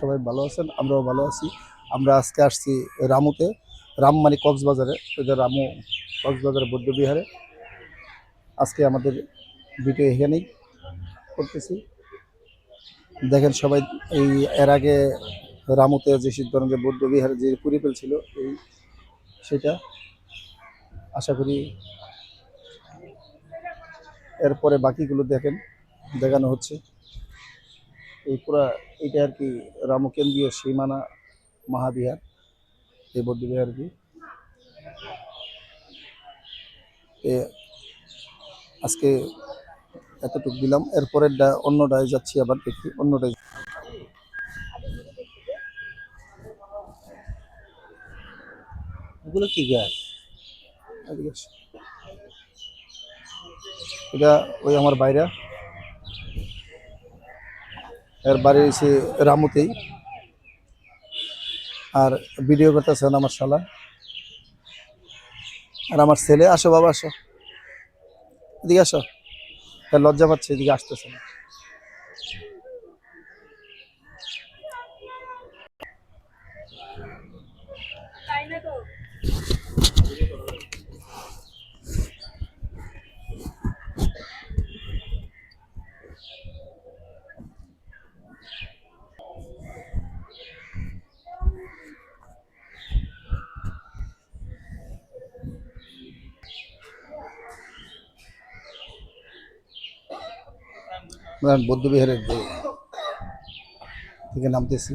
সবাই ভালো আছেন, আমরাও ভালো আছি। আমরা আজকে আসছি রামুতে, রাম মানে কক্সবাজারে রামু কক্সবাজার বৌদ্ধবিহারে। আজকে আমাদের ভিডিও এখানেই করতেছি। দেখেন সবাই, এই এর আগে রামুতে যে সিদ্ধরঞ্জে বৌদ্ধবিহারে যে পরিপেল ছিল, এই সেটা আশা করি এরপরে বাকিগুলো দেখেন, দেখানো হচ্ছে। এই পুরা এটা আর কি রামকেন্দ্রীয় সীমানা মহাবিহার, এই বৌদ্ধবিহার কি? আজকে এতটুকু দিলাম। এরপরের অন্যটায় যাচ্ছি আবার দেখি অন্যটায় এগুলো কি গাছ? এটা ওই আমার বাইরা। এর বাড়ি এসে রামুতেই। আর ভিডিও করতেছেন আমার শালা। আর আমার ছেলে, আসো বাবা, আসো। এদিকে আসো। লজ্জা পাচ্ছে, এদিকে আসতেছে না। বৌদ্ধবিহারের থেকে নামতেছি।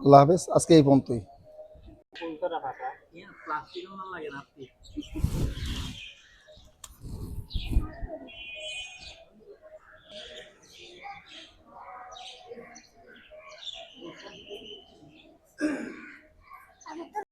আল্লাহ হাফেজ আজকে এই পর্যন্তই। প্লাস্টিক লাগে না